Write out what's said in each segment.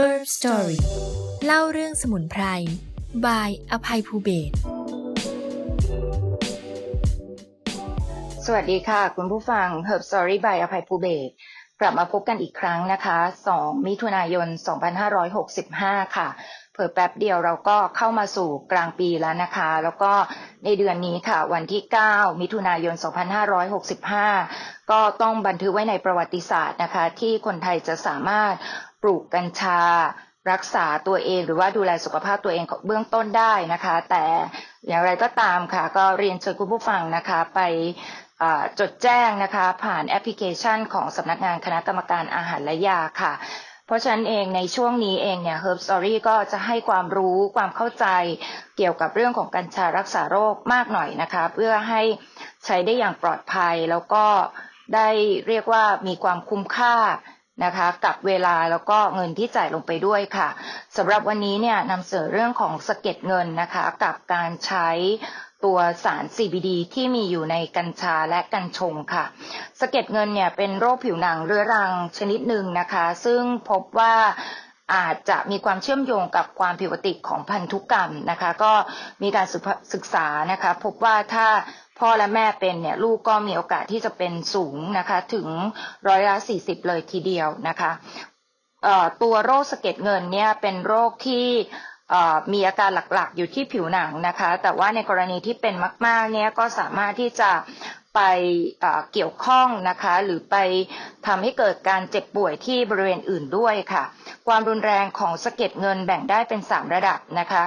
Herb Story เล่าเรื่องสมุนไพรบายอภัยภูเบศสวัสดีค่ะ คุณผู้ฟัง Herb Story by อภัยภูเบศกลับมาพบกันอีกครั้งนะคะ 2 มิถุนายน 2565 ค่ะเพิ่แป๊บเดียวเราก็เข้ามาสู่กลางปีแล้วนะคะ แล้วก็ในเดือนนี้ค่ะ วันที่ 9 มิถุนายน 2565 ก็ต้องบันทึกไว้ในประวัติศาสตร์นะคะ ที่คนไทยจะสามารถ ปลูกกัญชา รักษาตัวเอง หรือว่าดูแลสุขภาพตัวเองเบื้องต้นได้นะคะ แต่อย่างไรก็ตามค่ะ ก็เรียนเชิญคุณผู้ฟังนะคะไปจดแจ้งนะคะ ผ่านแอปพลิเคชันของสำนักงานคณะกรรมการอาหารและยาค่ะ เพราะฉะนั้นเองในช่วงนี้เองเนี่ย Herb Story ก็จะให้ความรู้ความเข้าใจเกี่ยวกับเรื่องของกัญชารักษาโรคมากหน่อยนะคะ เพื่อให้ใช้ได้อย่างปลอดภัยแล้วก็ได้เรียกว่ามีความคุ้มค่า นะคะ กับเวลาแล้วก็เงินที่จ่ายลงไปด้วยค่ะสำหรับวันนี้เนี่ยนำเสนอเรื่องของสะเก็ดเงินนะคะ กับการใช้ตัวสาร CBD ที่มีอยู่ในกัญชาและกัญชงค่ะสะเก็ดเงินเนี่ยเป็นโรคผิวหนังเรื้อรังชนิดหนึ่งนะคะ ซึ่งพบว่า อาจจะมีความเชื่อมโยงกับความผิดปกติของพันธุกรรมนะคะ ก็มีการศึกษานะคะ พบว่าถ้าพ่อและแม่เป็นเนี่ยลูกก็มีโอกาสที่จะเป็นสูงนะคะถึงร้อยละสี่สิบเลยทีเดียวนะคะตัวโรคสะเก็ดเงินเนี่ยเป็นโรคที่มีอาการหลักๆ อยู่ที่ผิวหนังนะคะ แต่ว่าในกรณีที่เป็นมาก ๆ เนี่ยก็สามารถที่จะไปเกี่ยวข้องนะคะ หรือไปทำให้เกิดการเจ็บป่วยที่บริเวณอื่นด้วยค่ะ ความรุนแรงของสะเก็ดเงินแบ่งได้เป็น 3 ระดับนะคะ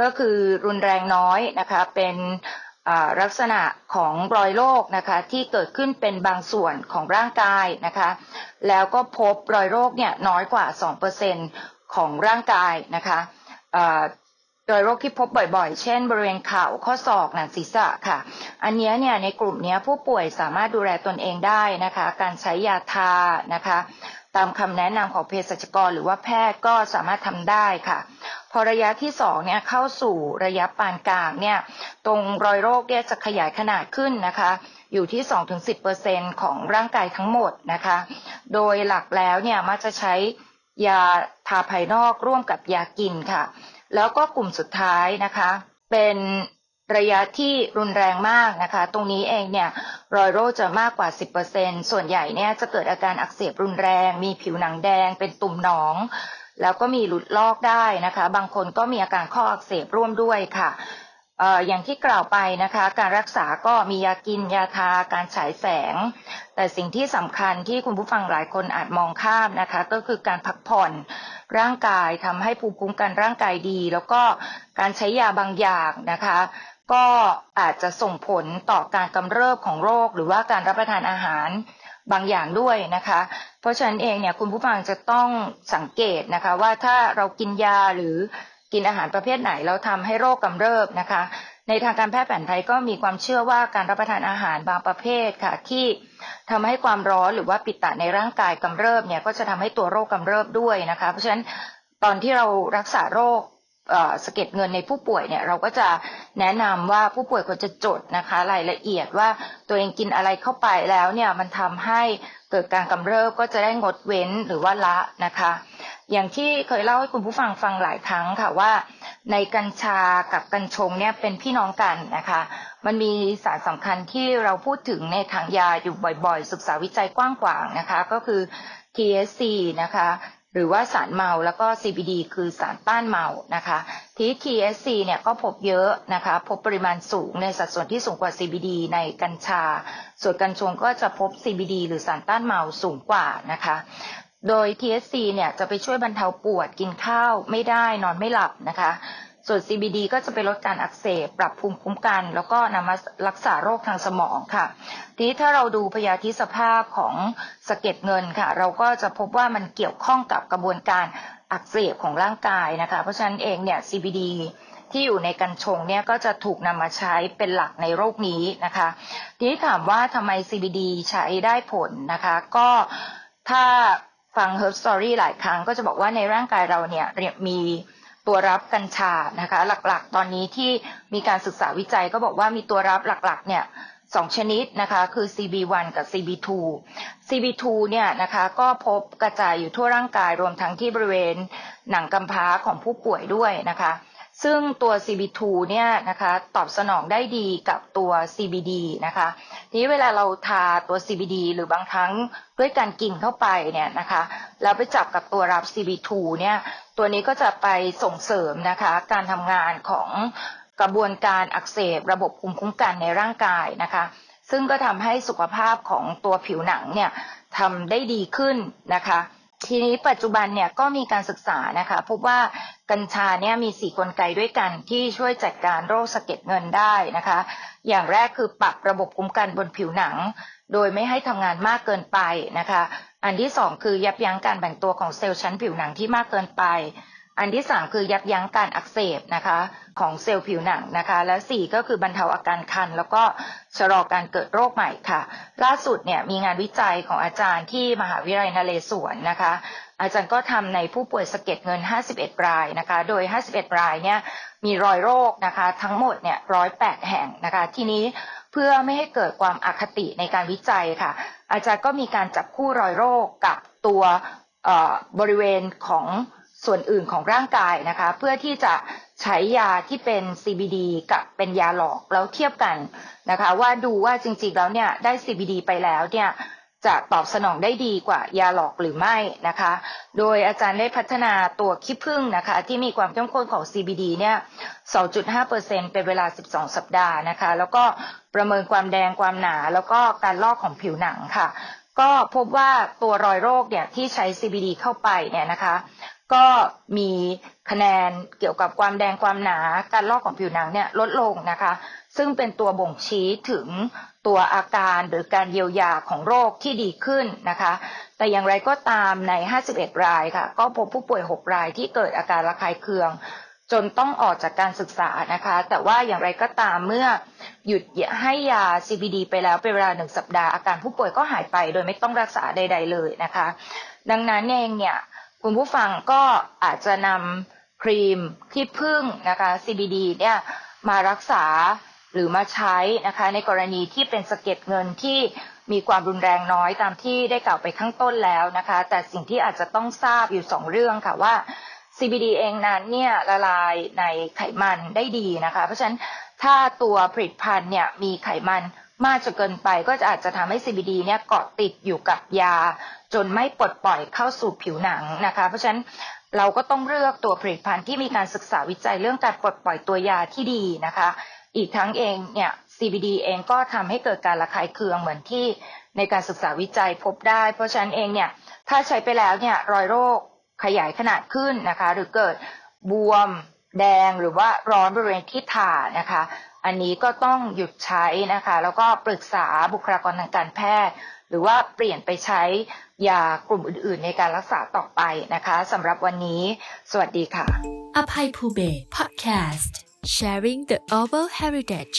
ก็คือรุนแรงน้อยนะคะเป็นลักษณะของรอยโรคนะคะที่เกิดขึ้นเป็นบางส่วนของร่างกายนะคะแล้วก็พบรอยโรคเนี่ยน้อยกว่า 2%ของร่างกายนะคะโดยโรคที่พบบ่อยๆ เช่น บริเวณเข่าข้อศอกหนังศีรษะค่ะ อันนี้เนี่ยในกลุ่มนี้ผู้ป่วยสามารถดูแลตนเองได้นะคะ การใช้ยาทานะคะ ตามคำแนะนำของเภสัชกร หรือว่าแพทย์ก็สามารถทำได้ค่ะ พอระยะที่สองเนี่ยเข้าสู่ระยะปานกลางเนี่ยตรงรอยโรคเนี่ยจะขยายขนาดขึ้นนะคะ อยู่ที่ 2-10%ของร่างกายทั้งหมดนะคะ โดยหลักแล้วเนี่ยมักจะใช้ยาทาภายนอกร่วมกับยากินค่ะ แล้วก็กลุ่มสุดท้ายนะคะ เป็น ระยะที่รุนแรงมากนะคะ ตรงนี้เองเนี่ยรอยโรคจะมากกว่า 10%ส่วนใหญ่เนี่ยจะเกิดอาการอักเสบรุนแรง มีผิวหนังแดง เป็นตุ่มหนอง แล้วก็มีหลุดลอกได้นะคะ บางคนก็มีอาการข้ออักเสบร่วมด้วยค่ะอย่างที่กล่าวไปนะคะ การรักษาก็มียากินยาทาการฉายแสง แต่สิ่งที่สำคัญที่คุณผู้ฟังหลายคนอาจมองข้ามนะคะ ก็คือการพักผ่อนร่างกายทำให้ภูมิคุ้มกันร่างกายดี แล้วก็การใช้ยาบางอย่างนะคะ ก็อาจจะส่งผลต่อการกำเริบของโรค หรือว่าการรับประทานอาหารบางอย่างด้วยนะคะ เพราะฉะนั้นเองเนี่ยคุณผู้ฟังจะต้องสังเกตนะคะว่าถ้าเรากินยาหรือกินอาหารประเภทไหนแล้วทำให้โรคกำเริบนะคะ ในทางการแพทย์แผนไทยก็มีความเชื่อว่าการรับประทานอาหารบางประเภทค่ะที่ทำให้ความร้อนหรือว่าปิดตะในร่างกายกำเริบเนี่ยก็จะทำให้ตัวโรคกำเริบด้วยนะคะ เพราะฉะนั้นตอนที่เรารักษาโรค สะเก็ดเงินในผู้ป่วยเนี่ยเราก็จะแนะนำว่าผู้ป่วยควรจะจดนะคะรายละเอียดว่าตัวเองกินอะไรเข้าไปแล้วเนี่ยมันทำให้เกิดการกำเริบก็จะได้งดเว้นหรือว่าละนะคะ อย่างที่เคยเล่าให้คุณผู้ฟังฟังหลายครั้งค่ะว่า ในกัญชากับกัญชงเนี่ยเป็นพี่น้องกันนะคะ มันมีสารสำคัญที่เราพูดถึงในทางยาอยู่บ่อยๆ ศึกษาวิจัยกว้างขวางนะคะ ก็คือ THC นะคะ หรือว่าสารเมาแล้วก็ CBD คือสารต้านเมานะคะที่ THC เนี่ยก็พบเยอะนะคะพบปริมาณสูงในสัดส่วนที่สูงกว่า CBD ในกัญชา ส่วนกัญชงก็จะพบ CBD หรือสารต้านเมาสูงกว่านะคะโดย THC เนี่ยจะไปช่วยบรรเทาปวดกินข้าวไม่ได้นอนไม่หลับนะคะ ส่วน CBD ก็จะไปลดการอักเสบ ปรับภูมิคุ้มกัน แล้วก็นำมารักษาโรคทางสมองค่ะ ทีนี้ถ้าเราดูพยาธิสภาพของสะเก็ดเงินค่ะ เราก็จะพบว่ามันเกี่ยวข้องกับกระบวนการอักเสบของร่างกายนะคะ เพราะฉะนั้นเองเนี่ย CBD ที่อยู่ในกัญชงเนี่ยก็จะถูกนำมาใช้เป็นหลักในโรคนี้นะคะ ทีนี้ถามว่าทำไม CBD ใช้ได้ผลนะคะ ก็ถ้าฟัง Herb Story หลายครั้งก็จะบอกว่าในร่างกายเราเนี่ยมี ตัวรับกัญชานะคะ หลักๆ ตอนนี้ที่มีการศึกษาวิจัยก็บอกว่ามีตัวรับหลักๆ เนี่ยสองชนิดนะคะคือ CB1 กับ CB2 CB2 เนี่ยนะคะก็พบกระจายอยู่ทั่วร่างกายรวมทั้งที่บริเวณหนังกำพร้าของผู้ป่วยด้วยนะคะ ซึ่งตัว CB2 เนี่ยนะคะตอบสนองได้ดีกับตัว CBD นะคะทีนี้เวลาเราทาตัว CBD หรือบางครั้งด้วยการกินเข้าไปเนี่ยนะคะแล้วไปจับกับตัวรับ CB2 เนี่ยตัวนี้ก็จะไปส่งเสริมนะคะการทำงานของกระบวนการอักเสบระบบภูมิคุ้มกันในร่างกายนะคะ ซึ่งก็ทำให้สุขภาพของตัวผิวหนังเนี่ยทำได้ดีขึ้นนะคะ ทีนี้ปัจจุบันเนี่ยก็มีการศึกษานะคะพบว่ากัญชาเนี่ยมีสี่กลไกด้วยกันที่ช่วยจัดการโรคสะเก็ดเงินได้นะคะ อย่างแรกคือปรับระบบคุ้มกันบนผิวหนัง โดยไม่ให้ทำงานมากเกินไปนะคะ อันที่สองคือยับยั้งการแบ่งตัวของเซลล์ชั้นผิวหนังที่มากเกินไป อันที่สามคือยับยั้งการอักเสบนะคะของเซลล์ผิวหนังนะคะ และสี่ก็คือบรรเทาอาการคัน แล้วก็ชะลอการเกิดโรคใหม่ค่ะ ล่าสุดเนี่ยมีงานวิจัยของอาจารย์ที่มหาวิทยาลัยนเรศวรนะคะ อาจารย์ก็ทำในผู้ป่วยสะเก็ดเงิน 51 รายนะคะ โดย 51 รายเนี่ยมีรอยโรคนะคะทั้งหมดเนี่ย108แห่งนะคะ ทีนี้เพื่อไม่ให้เกิดความอคติในการวิจัยค่ะ อาจารย์ก็มีการจับคู่รอยโรคกับตัวเอ่อบริเวณของ ส่วนอื่นของร่างกายนะคะ เพื่อที่จะใช้ยาที่เป็น CBD กับเป็นยาหลอกแล้วเทียบกันนะคะ ว่าดูว่าจริงๆแล้วเนี่ยได้ CBD ไปแล้วเนี่ยจะตอบสนองได้ดีกว่ายาหลอกหรือไม่นะคะ โดยอาจารย์ได้พัฒนาตัวขี้ผึ้งนะคะ ที่มีความเข้มข้นของ CBD เนี่ย 2.5%เป็นเวลา 12 สัปดาห์นะคะ แล้วก็ประเมินความแดงความหนา แล้วก็การลอกของผิวหนังค่ะ ก็พบว่าตัวรอยโรคเนี่ยที่ใช้ CBD เข้าไปเนี่ยนะคะ ก็มีคะแนนเกี่ยวกับความแดงความหนาการลอกของผิวหนังเนี่ยลดลงนะคะ ซึ่งเป็นตัวบ่งชี้ถึงตัวอาการหรือการเยียวยาของโรคที่ดีขึ้นนะคะ แต่อย่างไรก็ตามใน 51 รายค่ะ ก็พบผู้ป่วย 6 รายที่เกิดอาการระคายเคือง จนต้องออกจากการศึกษานะคะ แต่ว่าอย่างไรก็ตามเมื่อหยุดให้ยา CBD ไปแล้วเป็นเวลาหนึ่งสัปดาห์อาการผู้ป่วยก็หายไปโดยไม่ต้องรักษาใด ๆ เลยนะคะ ดังนั้นเองเนี่ย คุณผู้ฟังก็อาจจะนำครีมที่พึ่งนะคะ CBD เนี่ยมารักษาหรือมาใช้นะคะในกรณีที่เป็นสะเก็ดเงินที่มีความรุนแรงน้อยตามที่ได้กล่าวไปข้างต้นแล้วนะคะ แต่สิ่งที่อาจจะต้องทราบอยู่สองเรื่องค่ะว่า CBD เองนั้นเนี่ยละลายในไขมันได้ดีนะคะ เพราะฉะนั้นถ้าตัวผลิตภัณฑ์เนี่ยมีไขมันมากจนเกินไปก็จะอาจจะทำให้ CBD เนี่ยเกาะติดอยู่กับยา จนไม่ปลดปล่อยเข้าสู่ผิวหนังนะคะ เพราะฉะนั้นเราก็ต้องเลือกตัวผลิตภัณฑ์ที่มีการศึกษาวิจัยเรื่องการปลดปล่อยตัวยาที่ดีนะคะ อีกทั้งเองเนี่ย CBD เองก็ทำให้เกิดการระคายเคืองเหมือนที่ในการศึกษาวิจัยพบได้ เพราะฉะนั้นเองเนี่ยถ้าใช้ไปแล้วเนี่ยรอยโรคขยายขนาดขึ้นนะคะ หรือเกิดบวมแดงหรือว่าร้อนบริเวณที่ถ่านะคะ อันนี้ก็ต้องหยุดใช้นะคะ แล้วก็ปรึกษาบุคลากรทางการแพทย์ หรือว่าเปลี่ยนไปใช้ยากลุ่มอื่นๆ ในการรักษาต่อไปนะคะสำหรับวันนี้ สวัสดีค่ะ อภัยภูเบศ Podcast Sharing the Oval Heritage